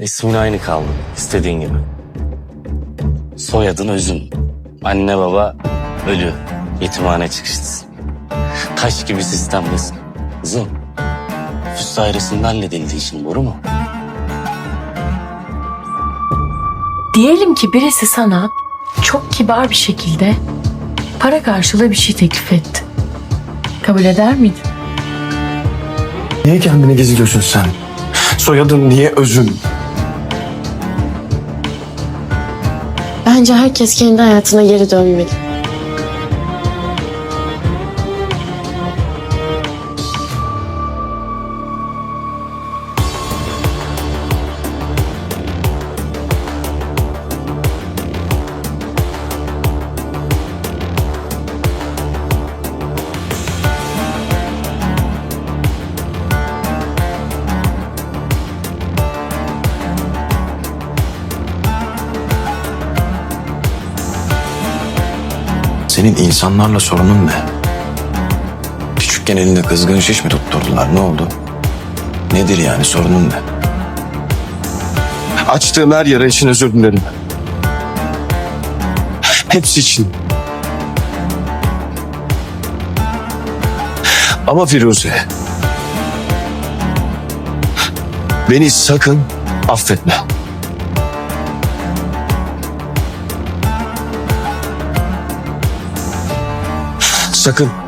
İsmin aynı kaldı. istediğin gibi. Soyadın Özüm. Anne baba ölü. Yetimhane çıkışlısın. Taş gibi sistemdesin. Kızım. Nüfus dairesinde halledildi işin doğru mu? Diyelim ki birisi sana çok kibar bir şekilde para karşılığı bir şey teklif etti. Kabul eder miydin? Niye kendini gizliyorsun sen? Soyadın niye özüm? Bence herkes kendi hayatına geri dönmeli. Senin insanlarla sorunun ne? Küçükken elinde kızgın şiş mi tutturdular? Ne oldu? Nedir yani sorunun ne? Açtığım her yara için özür dilerim. Hepsi için. Ama Firuze. Beni sakın affetme. Sakın.